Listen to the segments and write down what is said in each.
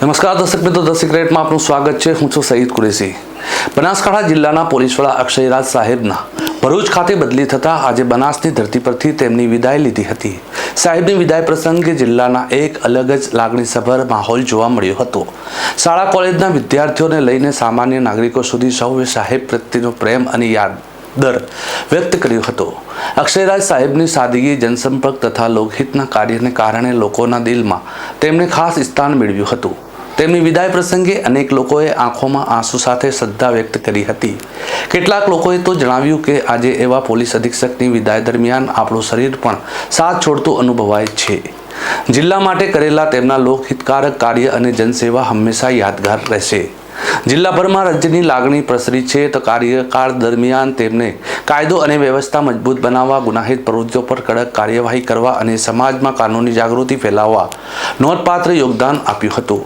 નમસ્કાર દર્શક મિત્રો, ધ સિક્રેટમાં આપનું સ્વાગત છે. હું છું સઈદ કુરેશી. બનાસકાંઠા જિલ્લાના પોલીસ વડા અક્ષયરાજ સાહેબના ભરૂચ ખાતે બદલી થતાં આજે બનાસની ધરતી પરથી તેમની વિદાય લીધી હતી. સાહેબની વિદાય પ્રસંગે જિલ્લાના એક અલગ જ લાગણીસભર માહોલ જોવા મળ્યો હતો. શાળા કોલેજના વિદ્યાર્થીઓને લઈને સામાન્ય નાગરિકો સુધી સૌએ સાહેબ પ્રત્યેનો પ્રેમ અને યાદ દર વ્યક્ત કર્યો હતો. અક્ષયરાજ સાહેબની સાદગી, જનસંપર્ક તથા લોકહિતના કાર્યને કારણે લોકોના દિલમાં તેમણે ખાસ સ્થાન મેળવ્યું હતું. તેમની વિદાય પ્રસંગે અનેક લોકોએ આંખોમાં આંસુ સાથે શ્રદ્ધા વ્યક્ત કરી હતી. કેટલાક લોકોએ તો જણાવ્યું કે આજે એવા પોલીસ અધિક્ષકની વિદાય દરમિયાન આપણું શરીર પણ સાથ છોડતું અનુભવાય છે. જિલ્લા માટે કરેલા તેમના લોકહિતકારક કાર્ય અને જનસેવા હંમેશા યાદગાર રહેશે. જિલ્લાભરમાં રાજ્યની લાગણી પ્રસરી છે તો કાર્યકાળ દરમિયાન તેમને કાયદો અને વ્યવસ્થા મજબૂત બનાવવા, ગુનાહિત પ્રવૃત્તિઓ પર કડક કાર્યવાહી કરવા અને સમાજમાં કાનૂની જાગૃતિ ફેલાવવા નોંધપાત્ર યોગદાન આપ્યું હતું.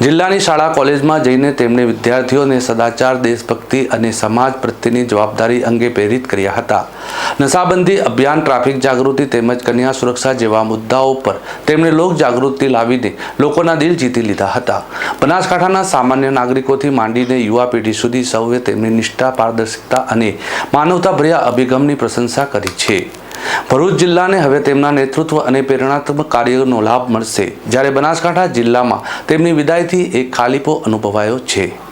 જિલ્લાની શાળા કોલેજમાં જઈને તેમણે વિદ્યાર્થીઓને સદાચાર, દેશભક્તિ અને સમાજ પ્રત્યેની જવાબદારી અંગે પ્રેરિત કર્યા હતા. નશાબંધી અભિયાન, ટ્રાફિક જાગૃતિ તેમજ કન્યા સુરક્ષા જેવા મુદ્દાઓ પર તેમણે લોક જાગૃતિ લાવીને લોકોના દિલ જીતી લીધા હતા. બનાસકાંઠાના સામાન્ય નાગરિકોથી માંડીને યુવા પેઢી સુધી સૌએ તેમની નિષ્ઠા પારદર્શિકતા અને માનવતાભર્યા અભિગમની પ્રશંસા કરી છે. ભરૂચ જિલ્લાને હવે તેમના નેતૃત્વ અને પ્રેરણાત્મક કાર્યોનો લાભ મળશે. જ્યારે બનાસકાંઠા જિલ્લામાં તેમની વિદાયથી એક ખાલીપો અનુભવાયો છે.